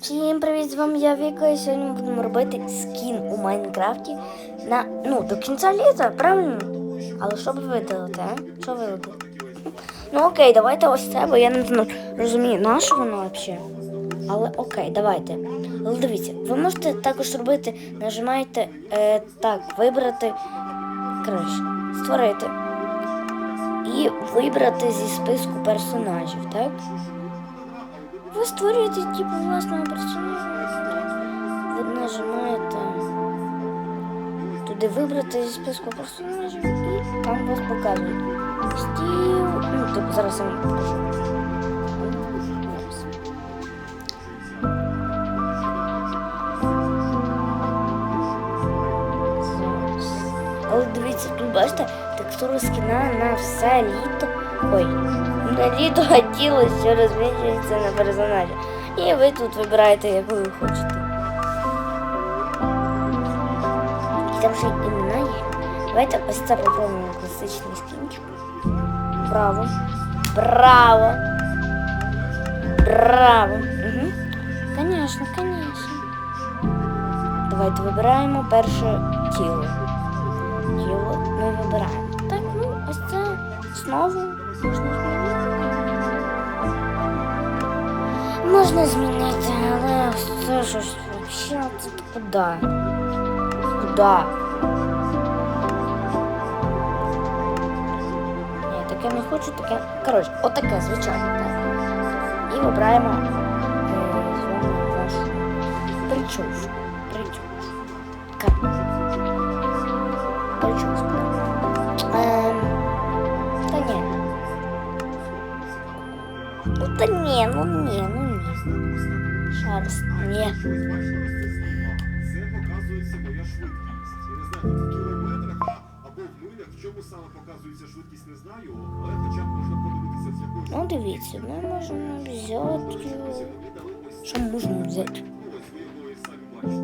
Всім привіт, з вами я Віка, і сьогодні ми будемо робити скін у Майнкрафті на ну до кінця літа, правильно? Але що б видалити, а? Що ви видалити? Ну окей, давайте ось це, бо я не розумію, на що воно взагалі. Але окей, давайте. Але дивіться, ви можете також робити, нажимаєте е, так, вибрати коротше, створити. І вибрати зі списку персонажів, так? Ви створюєте типу власного персонажа. Ви нажимаєте туди вибрати зі списку персонажів і там вас показують. Стіл. Ну, типу, зараз я вам покажу. Але дивіться, тут бачите, текстура скіна на все літо. Ой, на літо тіло, що розміщується на персонажі. І ви тут вибираєте, яку ви хочете. Там ще імена є. Давайте ось це попробуємо класичний скінчик. Браво. Браво. Браво. Угу. Конечно, конечно. Давайте вибираємо перше тіло. Тіло ми вибираємо. Так, ну, ось це знову можна змінити. Можна змінити, але ось це щось взагалі це куди? Куди? Ні, таке не хочу, таке. Коротше, отаке, звичайно, так. І вибираємо е, з вами вашу Ну та ні, ну ні, ну ні. Шарс, ні. Це показується моя швидкість. Я не знаю, в кілометрах або в милях, в чому саме показується швидкість, не знаю, але хоча можна подивитися, з Ну дивіться, ми можемо взяти. Що можна взяти?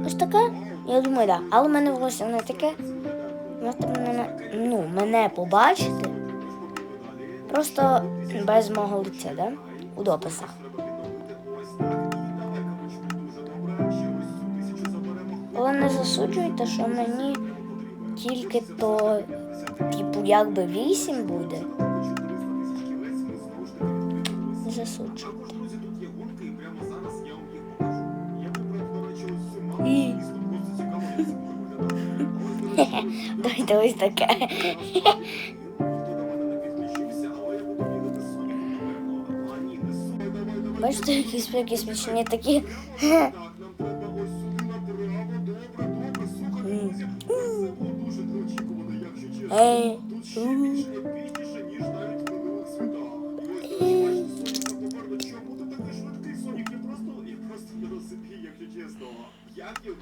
ось таке? Я думаю, так. Да. Але в мене волосся не таке. Можете мене, ну, мене побачити. Просто без мого лиця, да? У дописах. Але не засуджуйте, що мені тільки то, типу, якби вісім буде. Не засуджуйте. І прямо зараз я Бачите, якісь спілки смішні такі. Так,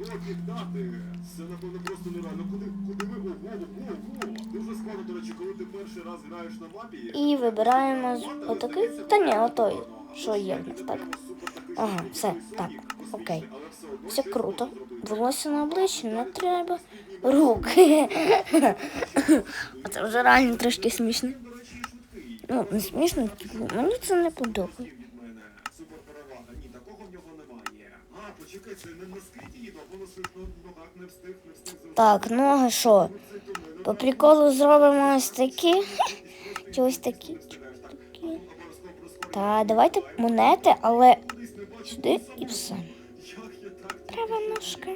Його обігнати? Це, напевно, просто нереально. Куди, куди ми? Ого, ого, ого. Дуже складно, до речі, коли ти перший раз граєш на мапі. І вибираємо з отакий. Та ні, отой, що є в нас, так? Ага, все, так, окей. Все круто. Волосся на обличчі не треба. Руки. А це вже реально трошки смішно. Ну, не смішно, типу, мені це не подобається. від мене. Суперперевага. Ні, такого в нього немає. А, почекай, це не на їду, або на ногах не встиг, не встиг. Так, ноги що? По приколу зробимо ось такі. Чи ось такі? Та давайте монети, але сюди і все. Права ножка.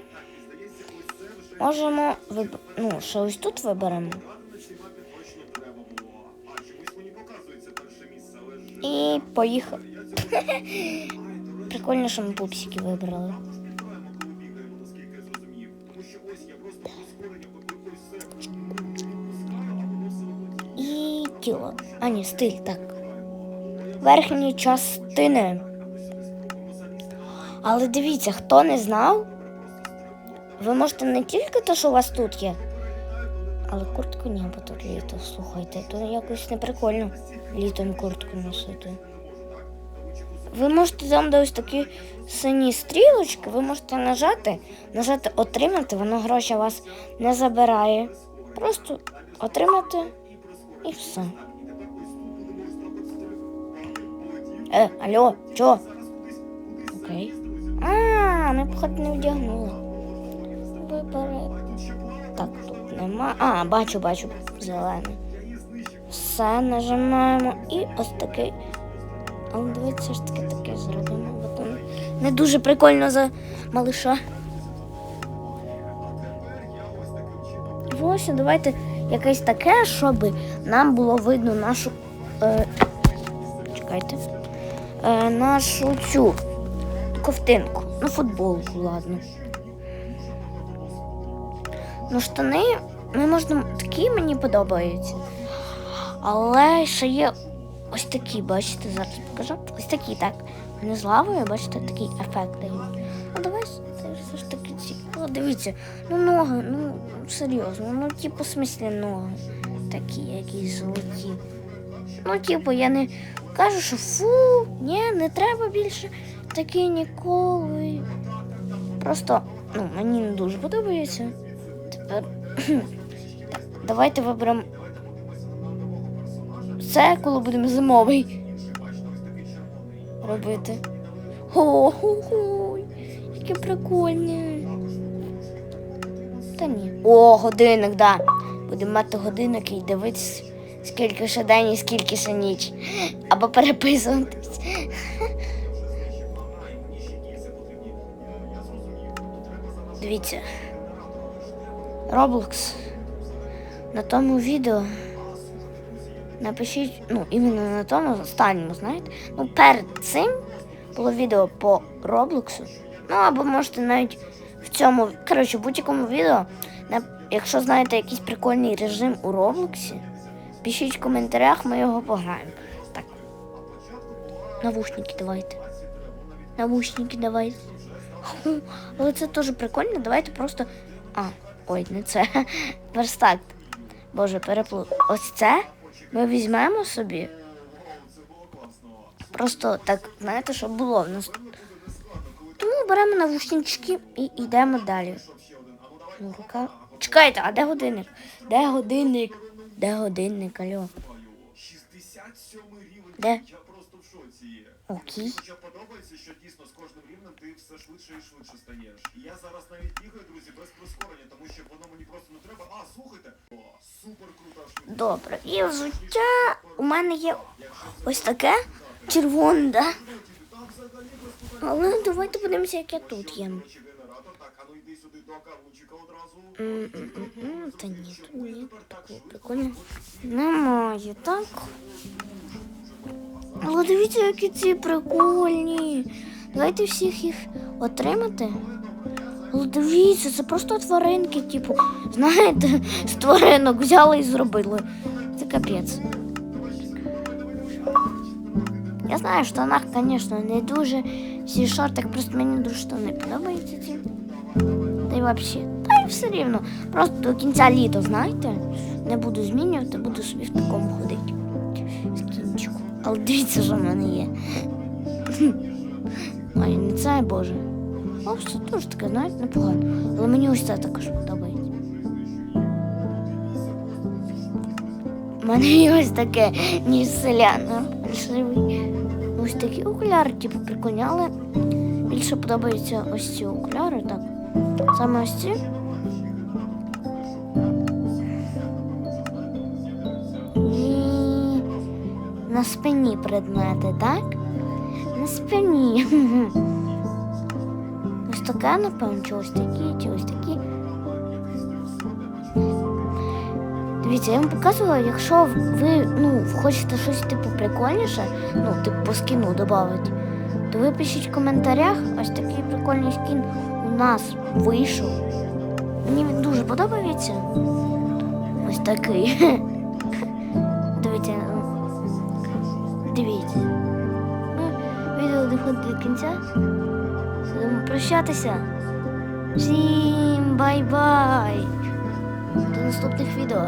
Можемо виб... ну, ще ось тут виберемо. А І поїхали. Прикольно, що ми пупсики вибрали. І тіло. А, ні, стиль, так. Верхні частини. Але дивіться, хто не знав, ви можете не тільки те, що у вас тут є, але куртку ні, бо тут літо. Слухайте, то якось не прикольно літом куртку носити. Ви можете там, де ось такі сині стрілочки, ви можете нажати, нажати отримати, воно гроші вас не забирає. Просто отримати і все. Е, алло, чо? Окей. хоч не вдягнула. Вибери. Так, тут нема. А, бачу, бачу, зелений. Все нажимаємо і ось такий. Але дивіться, ж таки таке зробимо. бо Не дуже прикольно за малиша. Ось давайте якесь таке, щоб нам було видно нашу. Е, чекайте. Е, нашу цю ковтинку. Ну, футболку, ладно. Ну, штани ми можна такі мені подобаються. Але ще є ось такі, бачите, зараз покажу. Ось такі, так. Вони з лавою, бачите, такий ефект. Ну давай все ж таки ці. О, дивіться, ну ноги, ну серйозно, ну типу смислі ноги. Такі, якісь золоті. Ну, типу, я не кажу, що фу, ні, не треба більше такі ніколи. Просто ну, мені не дуже подобається. Тепер давайте виберемо це, коли будемо зимовий робити. О-хо-хо, яке прикольне. Та ні. О, годинник, да. Будемо мати годинник і дивитися, скільки ще день і скільки ще ніч. Або переписуватись. Дивіться. Roblox. На тому відео напишіть, ну, іменно на тому останньому, знаєте. Ну, перед цим було відео по Роблоксу. Ну, або можете навіть в цьому, коротше, в будь-якому відео, якщо знаєте якийсь прикольний режим у Роблоксі, пишіть в коментарях, ми його пограємо. Так. Навушники давайте. Навушники давайте. Але це теж прикольно. Давайте просто. А, ой, не це. Верстак. Боже, переплут. Ось це ми візьмемо собі. Просто так, знаєте, щоб було в нас. Тому беремо навушнички і йдемо далі. Ну, рука. Чекайте, а де годинник? Де годинник? Де годинник, алло? Де? Окей. Ти все швидше і швидше стаєш. І я зараз навіть бігаю, друзі, без прискорення, тому що воно мені просто не треба. А, слухайте. О, супер крута штука. Добре. І взуття у мене є ось таке червоне, да? Але давайте подивимося, яке тут є. Ну Та ні, тут ні, такого прикольно. Немає, так? Але дивіться, які ці прикольні. Давайте всіх їх отримати. Але дивіться, це просто тваринки, типу, знаєте, з тваринок взяли і зробили. Це капець. Я знаю, в штанах, звісно, не дуже. Всі шортик, просто мені дуже штани подобаються ці. Та й взагалі. Та й все рівно. Просто до кінця літа, знаєте, не буду змінювати, буду собі в такому ходити. Скінчику. Але дивіться, що в мене є. Ой, не це боже. О, все теж таке, знаєте, непогано. Але мені ось це також подобається. У мене є ось таке, ніж селяна. Ось такі окуляри, типу, прикольні, але більше подобаються ось ці окуляри, так. Саме ось ці. І на спині предмети, так? На спині. Ось таке, напевно, чи ось такі, чи ось такі. Дивіться, я вам показувала, якщо ви ну, хочете щось типу прикольніше, ну, типу по скіну додати, то ви пишіть в коментарях, ось такий прикольний скін у нас вийшов. Мені він дуже подобається. Ось такий. Дивіться. ну, Дивіться. Доходить до кінця. Будемо прощатися. Всім бай-бай! До наступних відео.